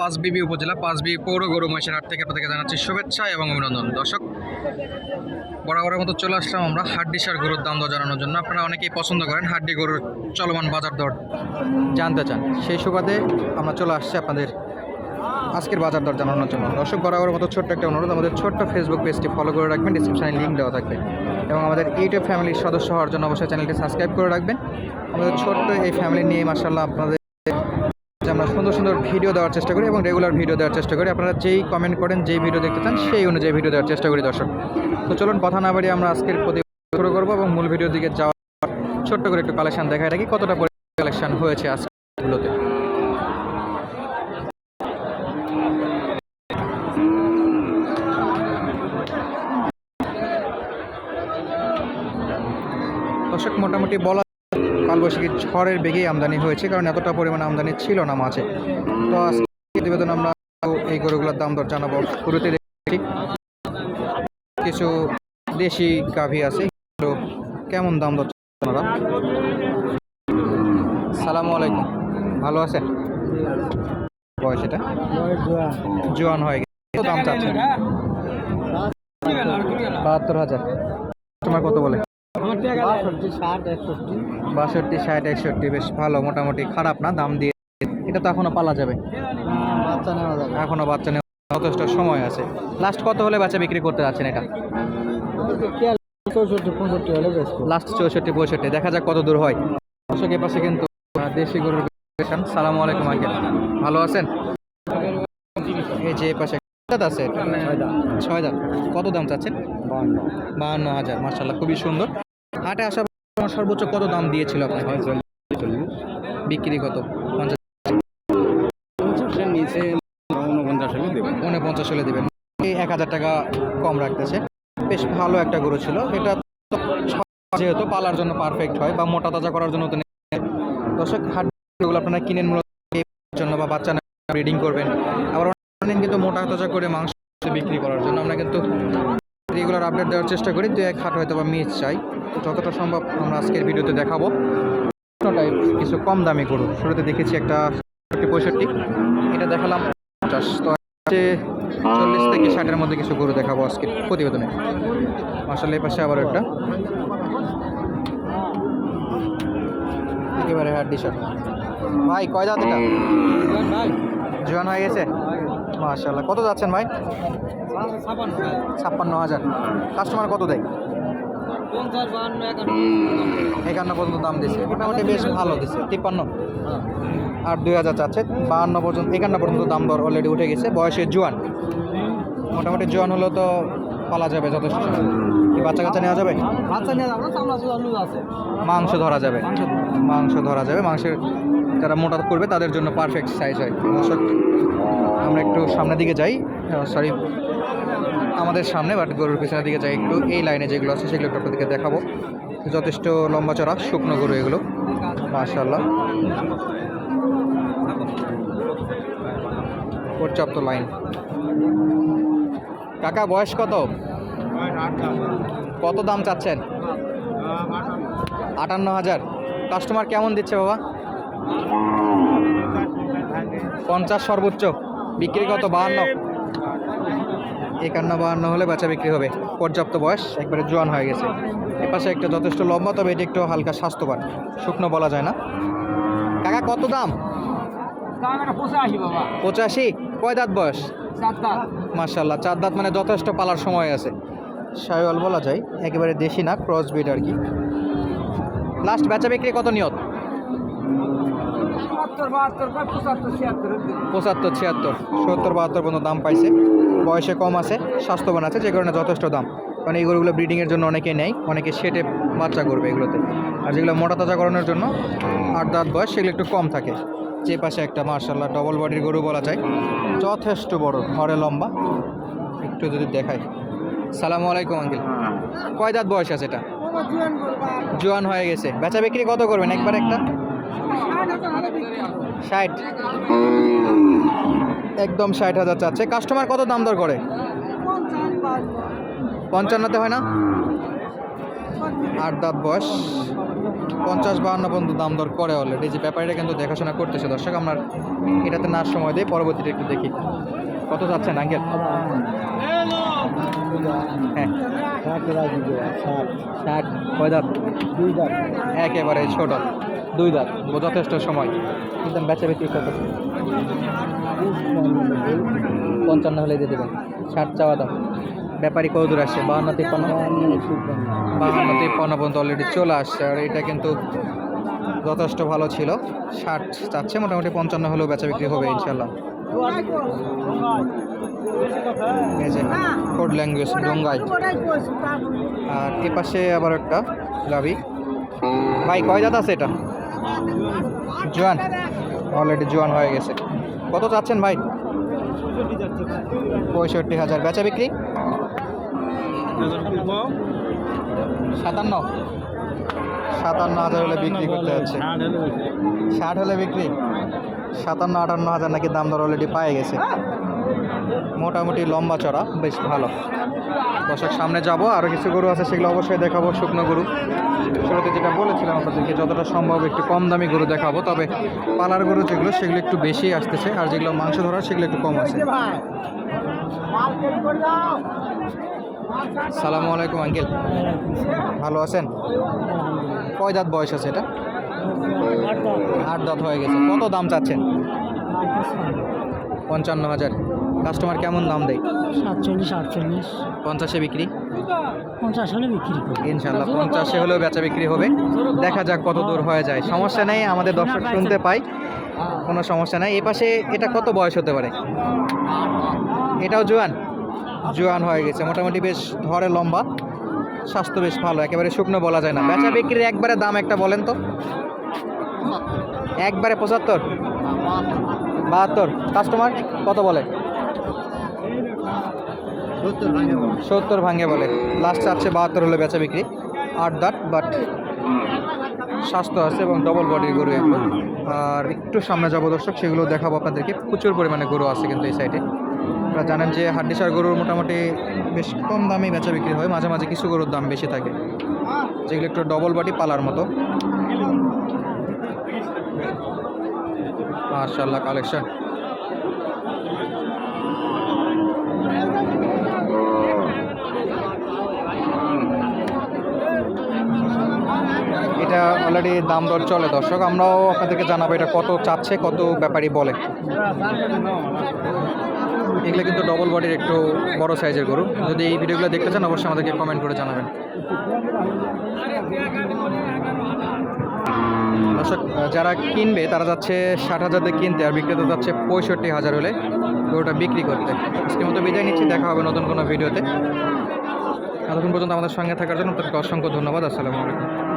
পাঁচবিবি উপজেলা পাঁচবি পৌর গরু মহিষের হাট থেকে আপনাদেরকে জানাচ্ছি শুভেচ্ছা এবং অভিনন্দন। দর্শক, বরাবরের মতো চলে আসলাম আমরা হাড্ডিসার গরুর দাম দর জানানোর জন্য। আপনারা অনেকেই পছন্দ করেন হাড্ডি গরুর চলমান বাজার দর। জানতে চান, সেই সুবাদে আমরা চলে আসছি আপনাদের আজকের বাজার দর জানানোর জন্য। দর্শক, বরাবরের মতো ছোট্ট একটা অনুরোধ, আমাদের ছোট্ট ফেসবুক পেজটি ফলো করে রাখবেন ডিসক্রিপশনে লিঙ্ক দেওয়া থাকবে। এবং আমাদের ইউটিউব ফ্যামিলির সদস্য হওয়ার জন্য অবশ্যই চ্যানেলটি সাবস্ক্রাইব করে রাখবেন। আমাদের ছোট্ট এই ফ্যামিলি নিয়ে মার্শাল্লাহ আপনাদের আমরা সুন্দর সুন্দর ভিডিও দেওয়ার চেষ্টা করি এবং রেগুলার ভিডিও দেওয়ার চেষ্টা করি। আপনারা যেই কমেন্ট করেন, যেই ভিডিও দেখতে চান, সেই অনুযায়ী ভিডিও দেওয়ার চেষ্টা করি দর্শক। তো চলুন, কথা না বাড়িয়ে আমরা আজকের প্রতি শুরু করব এবং মূল ভিডিওর দিকে যাওয়ার ছোট্ট করে একটু কালেকশন দেখায় রাখি। কতটা কালেকশন হয়েছে আজকেগুলোতে দর্শক, মোটামুটি বলা কালবৈশাখী ঝড়ের বেগেই আমদানি হয়েছে, কারণ এতটা পরিমাণ আমদানি ছিল না মাছে। তো প্রতিবেদন আমরা এই গরুগুলোর দাম দর জানাব। শুরুতে কিছু দেশি গাভী আছে কেমন দাম দর ওনারা সালামু আলাইকুম। ভালো আছেন? বয়স এটা? জোয়ান হয়ে গেছে দাম বাহাত্তর হাজার। তোমার কত বলে? বাষট্টি ষাট একষট্টি। বেশ ভালো মোটামুটি খারাপ না দাম দিয়ে। এটা তো এখনও পালা যাবে। এখনও বাচ্চা নেওয়া যথেষ্ট সময় আছে। লাস্ট কত হলে বাচ্চা বিক্রি করতে যাচ্ছেন এটা? লাস্ট চৌষট্টি পঁয়ষট্টি। দেখা যাক কত দূর হয়। দর্শক পাশে কিন্তু দেশি গরুর সালামু আলাইকুম আঙ্কেল। ভালো আছেন? এই যে পাশে দাঁত আছে ছয় দাঁত। কত দাম চাচ্ছেন? বাহান্ন। হাজার মার্শাল্লাহ খুবই সুন্দর। হাটে আসা সর্বোচ্চ কত দাম দিয়েছিল আপনাকে? বিক্রি কত? পঞ্চাশ। নিচে হলে দেবেন। উনপঞ্চাশ হলে দেবেন। এই এক হাজার টাকা কম রাখতেছে। বেশ ভালো একটা গরু ছিল। এটা তো যেহেতু পালার জন্য পারফেক্ট হয় বা মোটা তাজা করার জন্য তো। দর্শক হাট আপনারা কিনেন মূলত জন্য বা বাচ্চা ব্রিডিং করবেন। আবার কিন্তু মোটা তাজা করে মাংস বিক্রি করার জন্য আমরা কিন্তু রেগুলার আপডেট দেওয়ার চেষ্টা করি। দু এক হাট হয়তো বা মিস চাই। যতটা সম্ভব আমরা আজকের ভিডিওতে দেখাবো। টাইপ কিছু কম দামি গরু। শুরুতে দেখেছি একটা পঁয়ষট্টি। এটা দেখালাম পঞ্চাশ। তো চল্লিশ থেকে ষাটের মধ্যে কিছু গরু দেখাবো আজকে প্রতিবেদনে। মাসাল এই পাশে আবার একটা। একেবারে হাড্ডি শট ভাই, কয় দাঁত এটা? জোয়ান হয়ে গেছে? মাশাল্লাহ কত যাচ্ছেন ভাই? ছাপ্পান্ন হাজার। কাস্টমার কত দেয়? একান্ন পর্যন্ত দাম দিছে। মোটামুটি বেশ ভালো দিছে। তিপ্পান্ন। আর দুই হাজার চাচ্ছে। বাহান্ন পর্যন্ত একান্ন পর্যন্ত দাম দর অলরেডি উঠে গেছে। বয়সে জোয়ান। মোটামুটি জোয়ান হলেও তো পালা যাবে যথেষ্ট। কি বাচ্চা কাচ্চা নেওয়া যাবে? মাংস ধরা যাবে। মাংস ধরা যাবে। মাংসের যারা মোটা করবে তাদের জন্য পারফেক্ট সাইজ হয়। আমরা একটু সামনের দিকে যাই। সরি আমাদের সামনে বাট গরুর পিছনের দিকে যাই একটু। এই লাইনে যেগুলো আছে, সেগুলো একটু আপনাদেরকে দেখাবো। যথেষ্ট লম্বা চড়া, শুকনো গরু এগুলো। মাশাল্লাহ পর্যাপ্ত লাইন কাকা, বয়স কত? কত দাম চাচ্ছেন? আটান্ন হাজার। কাস্টমার কেমন দিচ্ছে বাবা? পঞ্চাশ সর্বোচ্চ। বিক্রি কত? বাহান্ন। একান্ন বাহান্ন হলে বাচ্চা বিক্রি হবে। পর্যাপ্ত বয়স একবারে জোয়ান হয়ে গেছে। এপাশে একটা যথেষ্ট লম্বা তবে এটি একটু হালকা স্বাস্থ্যবান শুকনো বলা যায় না। কাকা কত দাম? পঁচাশি। কয় দাঁত বয়স? মার্শাল্লাহ চার দাঁত মানে যথেষ্ট পালার সময় আছে। সায়ল বলা যায় একেবারে দেশি না ক্রস ব্রিড আর কি। লাস্ট বেচা বিক্রি কত নিয়ত? পঁচাত্তর ছিয়াত্তর সত্তর বাহাত্তর পর্যন্ত দাম পাইছে। বয়সে কম আছে স্বাস্থ্যবান আছে যে কারণে যথেষ্ট দাম। কারণ এই গরুগুলো ব্রিডিংয়ের জন্য অনেকে নেয় অনেকে সেটে বাচ্চা করবে এগুলোতে। আর যেগুলো মোটা তাজা করানোর জন্য আট দাঁত বয়স সেগুলো একটু কম থাকে। যে পাশে একটা মার্শাল্লাহ ডবল বডির গরু বলা যায়। যথেষ্ট বড় ঘরে লম্বা। একটু যদি দেখাই। সালামু আলাইকুম আঙ্কিল। কয় দাঁত বয়স আছে এটা? জোয়ান হয়ে গেছে। বেচা বিক্রি কত করবেন? একবার একটা? ষাট। একদম ষাট হাজার চাচ্ছে। কাস্টমার কত দাম দর করে? পঞ্চান্নতে হয় না? আট দাঁত বয়স। পঞ্চাশ বাহান্ন পর্যন্ত দাম দর করে অলরেডি যে ব্যাপারটা কিন্তু দেখাশোনা করতেছে। দর্শক আমরা এটাতে নার সময় দিই পরবর্তীতে একটু দেখি। কত যাচ্ছেন আঙ্কেল হ্যাঁ। ষাট। কয় দাঁত। একেবারে ছোট। দুই দাঁত যথেষ্ট সময়। একদম বেচা বিক্রি কত পঞ্চান্ন হলে দিয়ে দেবেন। ষাট চাওয়া দাম। ব্যাপারী কত দূর আসছে, বাহান্ন তিপ্পান্ন। বাহান্ন তিপ্পান্ন পর্যন্ত অলরেডি চলে আসছে, আর এটা কিন্তু যথেষ্ট ভালো ছিল। ষাট চাচ্ছে, মোটামুটি পঞ্চান্ন হলেও বেচা বিক্রি হবে ইনশাল্লাহ কোড ল্যাঙ্গুয়েজ ডোঙ্গাই আর এ পাশে আবার একটা গাবি ভাই, কয় দাঁত আছে এটা? জোয়ান। অলরেডি জোয়ান হয়ে গেছে। কত চাচ্ছেন ভাই? পঁয়ষট্টি হাজার। বেচা বিক্রি? সাতান্ন। সাতান্ন হাজার হলে বিক্রি করতে যাচ্ছে ষাট হলে বিক্রি? সাতান্ন আটান্ন হাজার নাকি দাম দর অলরেডি পায়ে গেছে। মোটামুটি লম্বা চড়া, বেশ ভালো। দর্শক, সামনে যাব আরও কিছু গরু আছে, সেগুলো অবশ্যই দেখাবো, শুকনো গরু। শুরুতে যেটা বলেছিলাম আপনাদেরকে, যতটা সম্ভব একটু কম দামি গরু দেখাবো, তবে পালার গরু যেগুলো, সেগুলো একটু বেশি আসতেছে, আর যেগুলো মাংস ধরার, সেগুলো একটু কম আছে। সালামু আলাইকুম, আঙ্কেল। ভালো আছেন? কয় দাঁত বয়স আছে এটা? আট দাঁত হয়ে গেছে। কত দাম চাচ্ছেন? পঞ্চান্ন হাজার। কাস্টমার কেমন দাম দেয়? সাতচল্লিশ আটচল্লিশ। পঞ্চাশে বিক্রি? পঞ্চাশ হলে বিক্রি করি। ইনশাল্লাহ পঞ্চাশে হলেও বেচা বিক্রি হবে। দেখা যাক কত দূর হয়ে যায়। সমস্যা নেই আমাদের দর্শক শুনতে পাই কোনো সমস্যা নাই। এ পাশে এটা কত বয়স হতে পারে? এটাও জোয়ান? জোয়ান হয়ে গেছে। মোটামুটি বেশ ধরে লম্বা। স্বাস্থ্য বেশ ভালো। একেবারে শুকনো বলা যায় না। বেচা বিক্রির একবারে দাম একটা বলেন তো। একবারে পঁচাত্তর? বাহাত্তর। কাস্টমার কত বলে? সত্তর ভাঙে বলে। লাস্ট চাচ্ছে বাহাত্তর হলে বেচা বিক্রি। আট দাঁত বাট স্বাস্থ্য আছে এবং ডবল বডির গরু এগুলো আর একটু সামনে যাব দর্শক, সেগুলো দেখাবো আপনাদেরকে। প্রচুর পরিমাণে গরু আছে কিন্তু এই সাইডে আপনারা জানেন যে হাড্ডিসার গরুর মোটামুটি বেশ কম দামে বেচা বিক্রি হয়। মাঝে মাঝে কিছু গরুর দাম বেশি থাকে। যেগুলো একটু ডবল বডি পালার মতো। মার্শাল্লাহ কালেকশন এটা অলরেডি দাম দর চলে। দর্শক, আমরাও আপনাদেরকে জানাব এটা কত চাচ্ছে, কত ব্যাপারই বলে। এগুলো কিন্তু ডবল বডির একটু বড় সাইজের গরু। যদি এই ভিডিওগুলো দেখতে চান, অবশ্যই আমাদেরকে কমেন্ট করে জানাবেন। দর্শক, যারা কিনবে, তারা যাচ্ছে ষাট হাজার দিয়ে কিনতে, আর বিক্রেতা যাচ্ছে পঁয়ষট্টি হাজার হলে গরুটা বিক্রি করতে। আজকের মতো বিদায় নিচ্ছি, দেখা হবে নতুন কোনো ভিডিওতে এতক্ষণ পর্যন্ত আমাদের সঙ্গে থাকার জন্য আপনাদেরকে অসংখ্য ধন্যবাদ। আসসালামু আলাইকুম।